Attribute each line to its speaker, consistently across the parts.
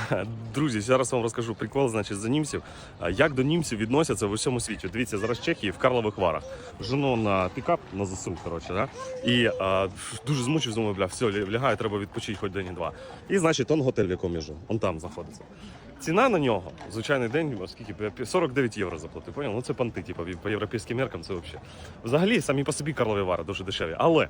Speaker 1: Друзі, зараз вам розкажу прикол, значить, за німців. Як до німців відносяться в усьому світі. Дивіться, зараз Чехії в Карлових Варах. Жену на пікап на ЗСУ, коротше, да? І а, дуже змучив, думаю, бля, все, лягаю, треба відпочити хоч день два. І значить, он готель, в якому я живу, он там знаходиться. Ціна на нього, звичайний день, скільки 49 євро заплатив. Поняв? Ну це понти, типу, по європейським меркам це взагалі. Взагалі, самі по собі Карлові Вари дуже дешеві. Але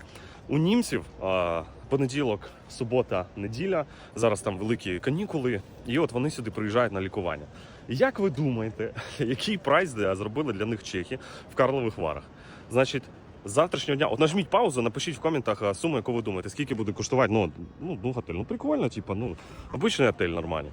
Speaker 1: у німців а, понеділок, субота, неділя, зараз там великі канікули, і от вони сюди приїжджають на лікування. Як ви думаєте, який прайс зробили для них чехи в Карлових Варах? Значить, з завтрашнього дня, от нажміть паузу, напишіть в коментах суму, яку ви думаєте, скільки буде коштувати. Ну, ну, ну готель. Ну прикольно, типу, ну, обичний готель нормальний.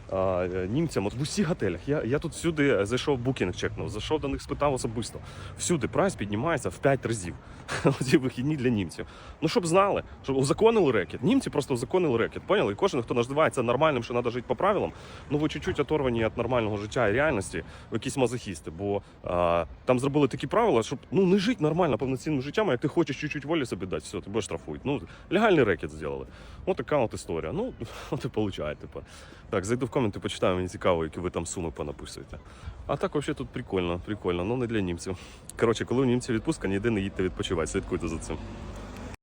Speaker 1: німцям. От в усіх готелях. Я, я тут всюди зайшов букінг чекнув, зайшов до них, спитав особисто. Всюди прайс піднімається в 5 разів. Ці вихідні для німців. Ну щоб знали, щоб узаконили рекет. Німці просто узаконили рекет. Поняли? І кожен, хто називається нормальним, що треба жити по правилам, ну ви чуть-чуть оторвані від нормального життя і реальності, якісь мазохісти. Бо а, там зробили такі правила, щоб ну не жити нормально повноцінним життям, а як ти хочеш чуть-чуть волі собі дати, все, тебе штрафують. Ну легальний рекет зробили. От така от історія. Ну, от і виходить. Типу. Так, зайду в коменти, почитаю, мені цікаво, які ви там суми понаписуєте. А так, взагалі, тут прикольно, прикольно, але не для німців. Коротше, коли у німців відпустка, ніде не їдьте відпочивати, слідкуйте за цим.